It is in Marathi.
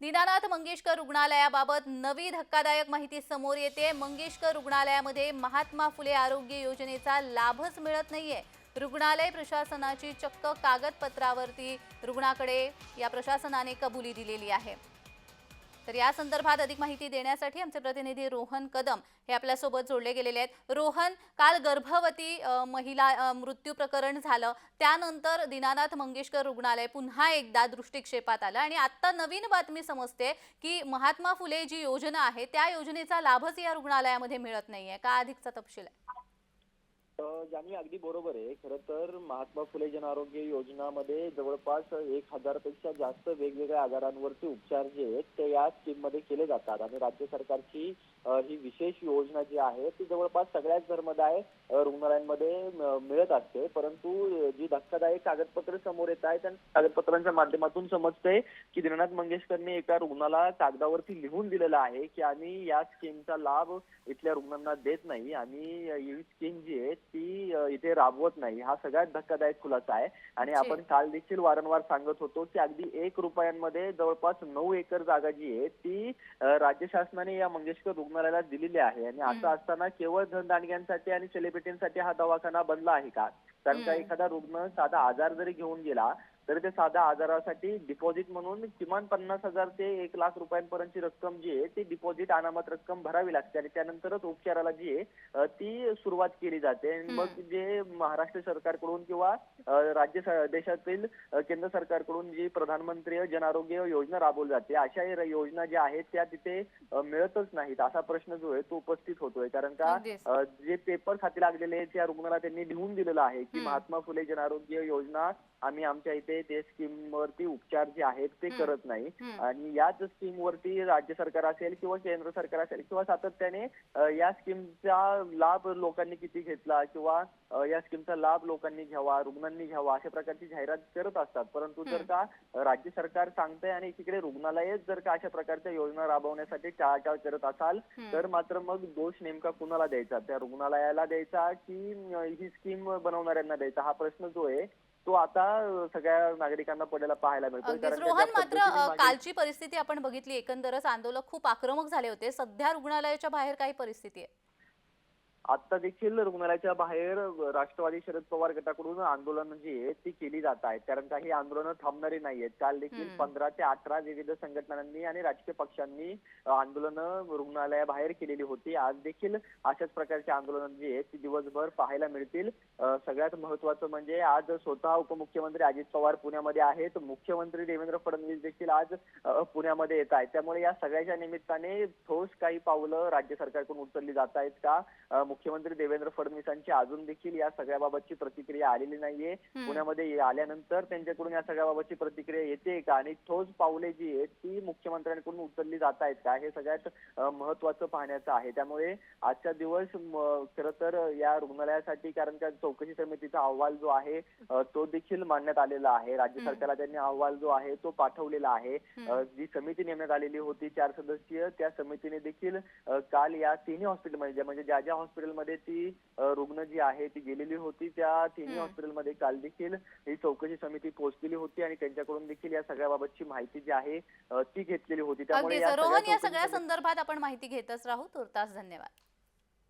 दीनानाथ मंगेशकर रुग्णालयाबाबत नवी धक्कादायक माहिती समोर येते. मंगेशकर रुग्णालयामध्ये महात्मा फुले आरोग्य योजनेचा लाभच मिळत नाहीये. रुग्णालय प्रशासनाची चक्क कागदपत्रावरती रुग्णाकडे या प्रशासनाने कबुली दिलेली आहे. तर या संदर्भात अधिक माहिती देण्यासाठी आमचे प्रतिनिधी रोहन कदम हे आपल्यासोबत जोडले गेलेले आहेत. रोहन काल गर्भवती महिला मृत्यू प्रकरण झालं. त्यानंतर दीनानाथ मंगेशकर रुग्णालय पुन्हा एकदा दृष्टिक्षेपात आलं. आणि आता नवीन बातमी समजते की महात्मा फुले जी योजना आहे त्या योजनेचा लाभच या रुग्णालयामध्ये मिळत नाहीये. का अधिकचा तपशील आहे? जानी अगदी बरोबर आहे. खरं तर महात्मा फुले जन आरोग्य योजनामध्ये जवळपास एक हजारपेक्षा जास्त वेगवेगळ्या आजारांवरचे उपचार जे आहेत ते या स्कीममध्ये केले जातात. आणि राज्य सरकारची ही विशेष योजना जी आहे ती जवळपास सगळ्याच धर्मदाय रुग्णालयांमध्ये मिळत असते. परंतु जी धक्कादायक कागदपत्र समोर येत आहेत त्या कागदपत्रांच्या माध्यमातून समजते की दीनानाथ मंगेशकरने एका रुग्णाला कागदावरती लिहून दिलेलं आहे की आम्ही या स्कीमचा लाभ इथल्या रुग्णांना देत नाही. आणि ही स्कीम जी आहे ती इथे राबवत नाही हा सगळ्यात धक्कादायक खुलासा आहे आणि. आपण काल देखील वारंवार सांगत होतो की अगदी एक रुपयांमध्ये जवळपास नऊ एकर जागा जी आहे ती राज्य शासनाने या मंगेशकर रुग्णालयाला दिलेली आहे आणि असं. असताना केवळ धनदांडग्यांसाठी आणि सेलिब्रिटींसाठी हा दवाखाना बनला आहे का कारण का. एखादा रुग्ण साधा आजार जरी घेऊन गेला तर ते साध्या आजारासाठी डिपॉझिट म्हणून किमान पन्नास हजार ते एक लाख रुपयांपर्यंतची रक्कम जी आहे ती डिपॉझिट अनामत रक्कम भरावी लागते आणि त्यानंतरच उपचाराला जी आहे ती सुरुवात केली जाते आणि मग. जे महाराष्ट्र सरकारकडून किंवा राज्य देशातील केंद्र सरकारकडून जी प्रधानमंत्री जन आरोग्य योजना राबवली जाते अशा योजना ज्या आहेत त्या तिथे मिळतच नाहीत असा प्रश्न जो आहे तो उपस्थित होतोय कारण का जे पेपर्स हाती लागलेले आहेत त्या रुग्णाला त्यांनी लिहून दिलेलं आहे की. महात्मा फुले जन आरोग्य योजना आम्ही आमच्या इथे ते स्कीम वरती उपचार जे आहेत ते. करत नाही. आणि याच स्कीम वरती राज्य सरकार असेल किंवा केंद्र सरकार असेल किंवा सातत्याने या स्कीमचा लाभ लोकांनी किती घेतला किंवा या स्कीमचा लाभ लोकांनी घ्यावा रुग्णांनी घ्यावा अशा प्रकारची जाहिरात करत असतात परंतु जर का राज्य सरकार सांगतंय आणि एकीकडे रुग्णालयच जर का अशा प्रकारच्या योजना राबवण्यासाठी टाळाटाळ करत असाल. तर मात्र मग दोष नेमका कुणाला द्यायचा त्या रुग्णालयाला द्यायचा की ही स्कीम बनवणाऱ्यांना द्यायचा हा प्रश्न जो आहे तो आता सगळ्या नागरिकांना पडलेला पाहायला मिळतो अगदीच. रोहन मात्र अ, कालची परिस्थिती आपण बघितली. एकंदरच आंदोलक खूप आक्रमक झाले होते. सध्या रुग्णालयाच्या बाहेर काही परिस्थिती आहे. आता देखील रुग्णालयाच्या बाहेर राष्ट्रवादी शरद पवार गटाकडून आंदोलन जी आहेत ती केली जात आहेत कारण का ही आंदोलनं थांबणारी नाहीयेत काल देखील. पंधरा ते अठरा विविध संघटनांनी आणि राजकीय पक्षांनी आंदोलनं रुग्णालयाबाहेर केलेली होती. आज देखील अशाच प्रकारची आंदोलनं जी आहेत ती दिवसभर पाहायला मिळतील. सगळ्यात महत्वाचं म्हणजे आज स्वतः उपमुख्यमंत्री अजित पवार पुण्यामध्ये आहेत. मुख्यमंत्री देवेंद्र फडणवीस देखील आज पुण्यामध्ये येत आहेत. त्यामुळे या सगळ्याच्या निमित्ताने ठोस काही पावलं राज्य सरकारकडून उचलली जात आहेत का? मुख्यमंत्री देवेंद्र फडणवीसांची अजून देखील या सगळ्याबाबतची प्रतिक्रिया आलेली नाहीये. पुण्यामध्ये आल्यानंतर त्यांच्याकडून या सगळ्याबाबतची प्रतिक्रिया येते का? आणि ठोस पावले जी आहेत ती मुख्यमंत्र्यांकडून उचलली जात आहेत का? हे सगळ्यात महत्वाचं पाहण्याचं आहे. त्यामुळे आजचा दिवस खरं तर या रुग्णालयासाठी कारण का चौकशी समितीचा अहवाल जो आहे तो देखील मांडण्यात आलेला आहे. राज्य. सरकारला त्यांनी अहवाल जो आहे तो पाठवलेला आहे. जी समिती नेमण्यात आलेली होती चार सदस्यीय त्या समितीने देखील काल या तिन्ही हॉस्पिटलमध्ये म्हणजे ज्या ज्या हॉस्पिटलमध्ये ती रुग्ण जी आहे ती गेलेली होती. त्या तिन्ही. हॉस्पिटलमध्ये काल देखील ही चौकशी समिती पोहोचलेली होती आणि त्यांच्याकडून देखील या सगळ्याबाबतची माहिती जी आहे ती घेतलेली होती. त्यामुळे या सगळ्या रोहन या चौकशी सगळ्या समिती- संदर्भात आपण माहिती घेतच राहू. तुर्तास धन्यवाद.